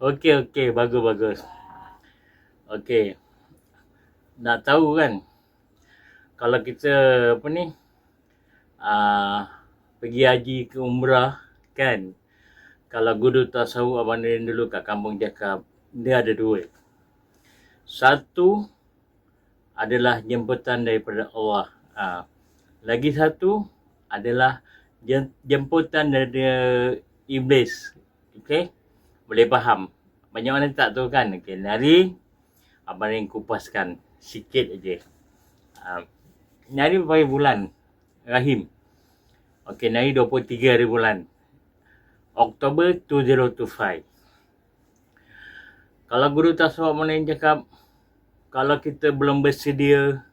Okey, okey. Bagus, bagus. Okey. Nak tahu kan, kalau kita apa ni, uh, pergi haji ke umrah kan, kalau guru tasawuf Abang Nirin dulu kat kampung cakap, dia ada dua. Satu adalah jemputan daripada Allah. Uh, lagi satu adalah jemputan daripada iblis. Okey? Boleh faham? Banyak orang tak tahu kan? Okey, nari Abang Ring kupaskan sikit aja. Uh, nari berapa bulan? Rahim. Okey, nari 23 hari bulan. Oktober 2025. Kalau guru tasawuf mana yang cakap, kalau kita belum bersedia,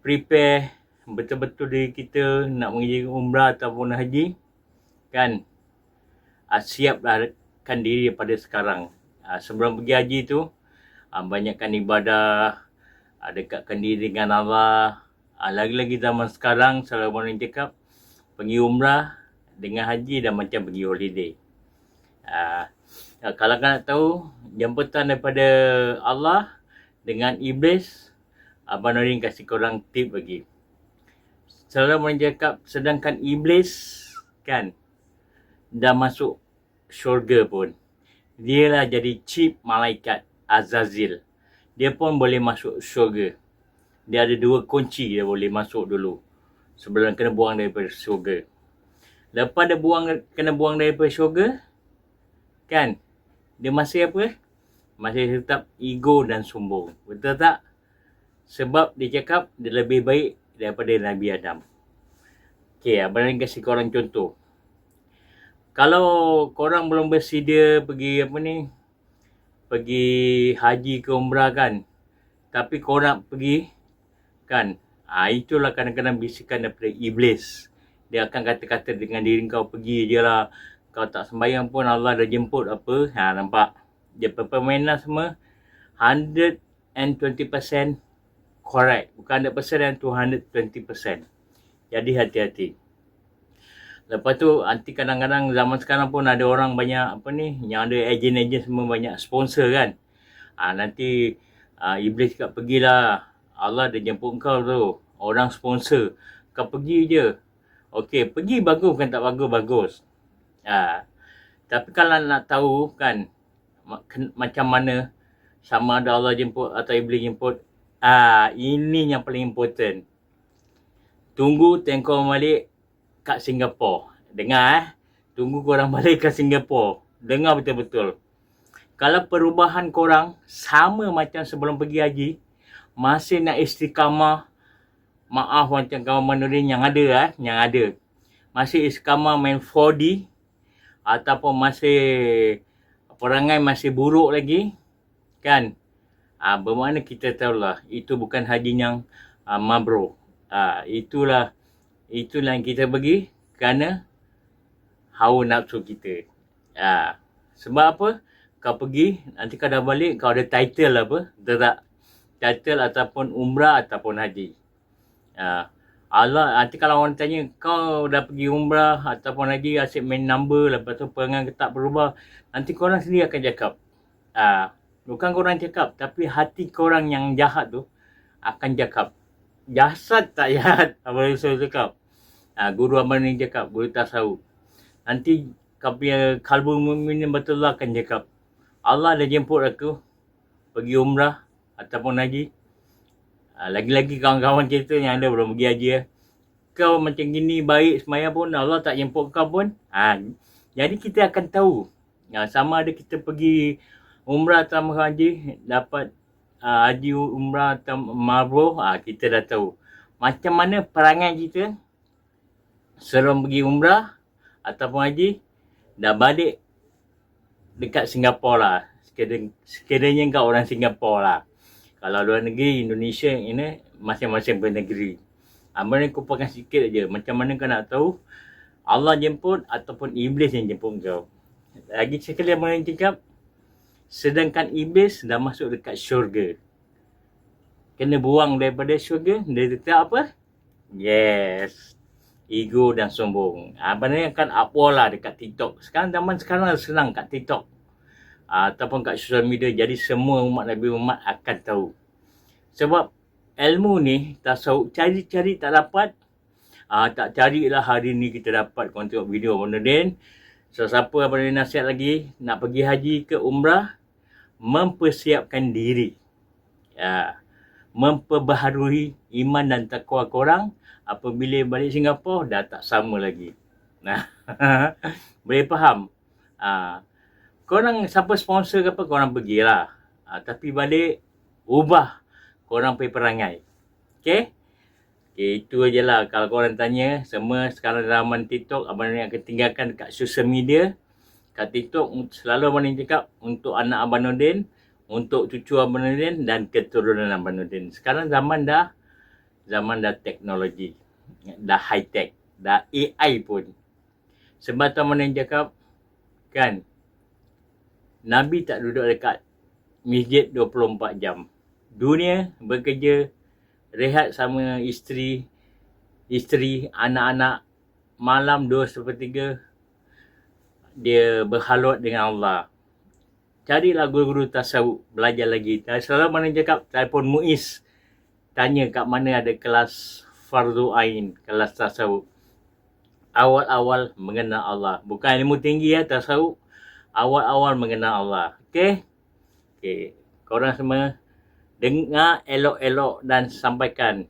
prepare betul-betul diri kita nak pergi umrah ataupun haji, kan, uh, siapkan diri pada sekarang. Uh, sebelum pergi haji tu, uh, banyakkan ibadah, uh, dekatkan diri dengan Allah. Uh, lagi-lagi zaman sekarang, selalu orang cakap, pergi umrah dengan haji dan macam pergi holiday. Uh, kalau nak tahu, jemputan daripada Allah dengan iblis, Abang Norin kasih korang tip lagi. Selalu orang cakap, sedangkan iblis kan, dah masuk syurga pun. Dia lah jadi chief malaikat Azazil. Dia pun boleh masuk syurga. Dia ada dua kunci dia boleh masuk dulu. Sebelum kena buang daripada syurga. Lepas dia buang, kena buang daripada syurga. Kan? Dia masih apa? Masih tetap ego dan sombong. Betul tak? Sebab dia cakap dia lebih baik daripada Nabi Adam. Okay, abang nak kasih korang contoh. Kalau korang belum bersedia pergi apa ni, pergi haji ke umrah kan tapi nak pergi kan ha, itulah kadang-kadang bisikan daripada iblis. Dia akan kata-kata dengan diri kau pergi je lah. Kau tak sembahyang pun Allah dah jemput apa. Ha, nampak? Dia permainan semua 120% correct. Bukan 100% dan 220% jadi hati-hati Lepas tu nanti kadang-kadang zaman sekarang pun ada orang banyak apa ni yang ada ejen-ejen semua banyak sponsor kan. Ha, nanti ha, iblis cakap pergilah. Allah dah jemput kau tu. Orang sponsor. Kau pergi je. Okey, pergi bagus kan tak bagus bagus. Ha. Tapi kalau nak tahu kan macam mana sama ada Allah jemput atau iblis jemput. Ah, ha, ini yang paling important. Tunggu tengok balik kat Singapura. Dengar eh. Tunggu korang balik kat Singapura. Dengar betul-betul. Kalau perubahan korang sama macam sebelum pergi haji, masih nak istiqamah, maaf macam kawan Manurin yang ada eh, yang ada. Masih istiqamah main 4D, ataupun masih perangai masih buruk lagi, kan? Ah, bermakna kita tahulah, itu bukan haji yang ah, mabro. Ah, itulah itulah yang kita pergi kerana hawa nafsu kita. Ha. Sebab apa? Kau pergi, nanti kau dah balik, kau ada title apa? Tak title ataupun umrah ataupun haji. Ha. Allah, nanti kalau orang tanya, kau dah pergi umrah ataupun haji, asyik main number, lepas tu perangai tak berubah, nanti korang sendiri akan cakap. Ha. Bukan korang cakap, tapi hati korang yang jahat tu akan cakap. Jasad tak jahat, yang saya cakap. Ha, guru Abang ni cakap, guru tasawuf. Nanti kau punya kalbu mu'min betul lah akan cakap. Allah dah jemput aku pergi umrah ataupun haji. Ha, lagi-lagi kawan-kawan kita yang ada belum pergi haji ya. Kau macam gini baik semayang pun Allah tak jemput kau pun. Ha, jadi kita akan tahu. Ha, sama ada kita pergi umrah atau haji dapat uh, haji umrah atau mabruh. Ha, kita dah tahu. Macam mana perangai kita sebelum pergi umrah ataupun haji dah balik dekat Singapura lah. Sekiranya, kau orang Singapura lah. Kalau luar negeri, Indonesia ini masing-masing bernegeri. Amal ni kupakan sikit aja. Macam mana kau nak tahu Allah jemput ataupun Iblis yang jemput kau. Lagi sekali Amal ni cakap, sedangkan Iblis dah masuk dekat syurga. Kena buang daripada syurga, dia tetap apa? Yes, ego dan sombong. Ha, benda yang akan upward lah dekat TikTok. Sekarang zaman sekarang senang kat TikTok. ataupun kat social media jadi semua umat Nabi Muhammad akan tahu. Sebab ilmu ni tasawuf cari-cari tak dapat Ah tak carilah hari ni kita dapat kau tengok video Abang Nurdin. So siapa Abang nasihat lagi nak pergi haji ke umrah mempersiapkan diri. Ya. Memperbaharui iman dan takwa korang apabila balik Singapura dah tak sama lagi. Nah. Boleh faham? Ah korang siapa sponsor ke apa korang pergilah. Ah tapi balik ubah korang pergi perangai. Okay? Okay, itu je lah. Kalau korang tanya, semua sekarang zaman TikTok, Abang Nurdin akan tinggalkan dekat social media. Kat TikTok, selalu Abang Nurdin cakap untuk anak Abang Nurdin, untuk cucu Abang Nurdin dan keturunan Abang Nurdin. Sekarang zaman dah, zaman dah teknologi. Dah high tech. Dah AI pun. Sebab tu Abang Nurdin cakap, kan, Nabi tak duduk dekat masjid 24 jam. Dunia bekerja rehat sama isteri, isteri, anak-anak malam dua sepertiga dia berhalut dengan Allah. Carilah guru-guru tasawuf, belajar lagi. Selalu mana cakap, telefon Muiz, tanya kat mana ada kelas fardu ain, kelas tasawuf. Awal-awal mengenal Allah. Bukan ilmu tinggi ya, tasawuf. Awal-awal mengenal Allah. Okay? Okay. Korang semua dengar elok-elok dan sampaikan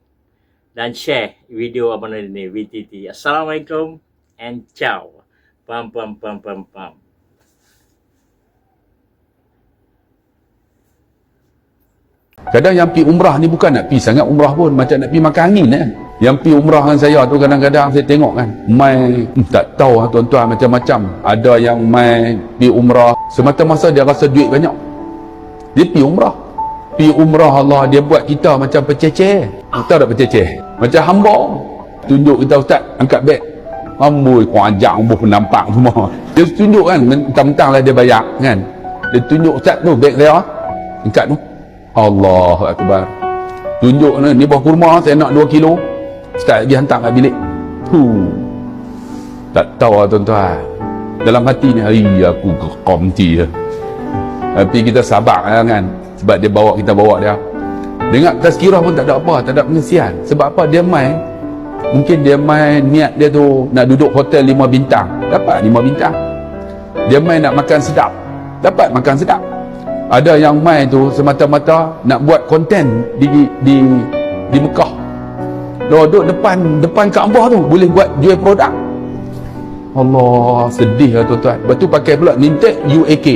dan share video Abang Nadi ni, VTT. Assalamualaikum and ciao. Pam, pam, pam, pam, pam. Kadang yang pi umrah ni bukan nak pi sangat umrah pun macam nak pi makan angin eh. Yang pi umrah dengan saya tu kadang-kadang saya tengok kan mai hmm, tak tahu lah tuan-tuan macam-macam. Ada yang mai pi umrah semata-mata dia rasa duit banyak. Dia pi umrah. Pi umrah Allah dia buat kita macam pececeh. Tahu tak pececeh? Macam hamba. Tunjuk kita ustaz angkat beg. Amboi kuajak umbuh nampak semua. Dia tunjuk kan mentang-mentang lah dia bayar kan. Dia tunjuk ustaz tu beg dia. Angkat tu. Allahu Akbar. Tunjuk ni, ni buah kurma saya nak 2 kilo. Ustaz pergi hantar kat bilik. Huh. Tak tahu lah tuan-tuan. Dalam hati ni, ay aku gekom ti. Tapi kita sabar lah kan. Sebab dia bawa kita bawa dia. Dengar tazkirah pun tak ada apa, tak ada pengisian. Sebab apa? Dia main Mungkin dia main niat dia tu nak duduk hotel 5 bintang. Dapat 5 bintang. Dia main nak makan sedap. Dapat makan sedap ada yang main tu semata-mata nak buat konten di di di Mekah. Duduk depan depan Kaabah tu boleh buat jual produk. Allah sedih lah tuan-tuan. Lepas tu pakai pula minta UAK.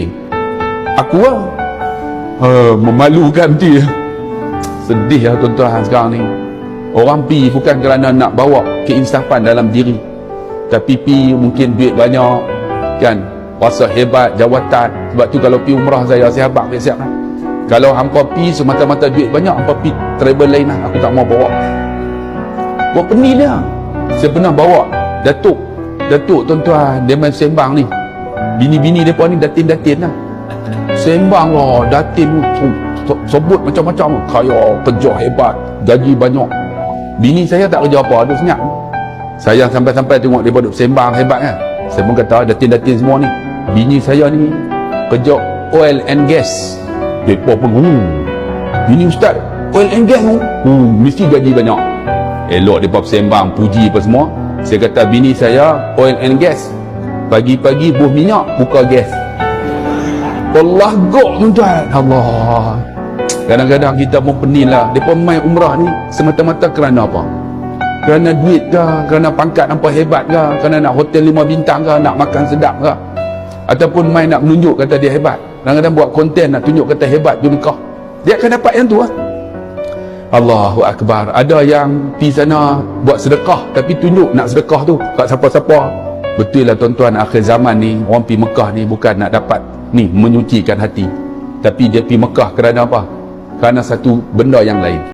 Aku lah. Uh, memalukan dia. Sedih lah tuan-tuan sekarang ni. Orang pi bukan kerana nak bawa keinsafan dalam diri. Tapi pi mungkin duit banyak. Kan? Kuasa hebat, jawatan. Sebab tu kalau pi umrah saya, saya habak dia siap lah. Kalau hampa pi semata-mata duit banyak, hampa pi travel lain lah. Aku tak mau bawa. Buat penil dia. Saya pernah bawa Datuk. Datuk tuan-tuan, dia main sembang ni. Bini-bini mereka ni datin-datin lah. Sembang lah, datin tu. Sebut macam-macam. Kaya, kerja hebat, gaji banyak. Bini saya tak kerja apa, ada senyap. Saya sampai-sampai tengok dia duduk sembang hebat kan. Saya pun kata, datin-datin semua ni. Bini saya ni kerja oil and gas. Depa pun, hmm. Bini ustaz, oil and gas tu. Hmm, mesti gaji banyak. Elok depa sembang, puji apa semua. Saya kata bini saya oil and gas. Pagi-pagi buh minyak, buka gas. Allah gok tuan-tuan. Allah. Kadang-kadang kita pun pening lah. Depa main umrah ni semata-mata kerana apa? Kerana duit ke? Kerana pangkat nampak hebat ke? Kerana nak hotel lima bintang ke? Nak makan sedap ke? ataupun main nak menunjuk kata dia hebat kadang-kadang buat konten nak tunjuk kata hebat di Mekah dia akan dapat yang tu lah Allahu Akbar ada yang di sana buat sedekah tapi tunjuk nak sedekah tu kat siapa-siapa betul lah tuan-tuan akhir zaman ni orang pergi Mekah ni bukan nak dapat ni menyucikan hati tapi dia pergi Mekah kerana apa kerana satu benda yang lain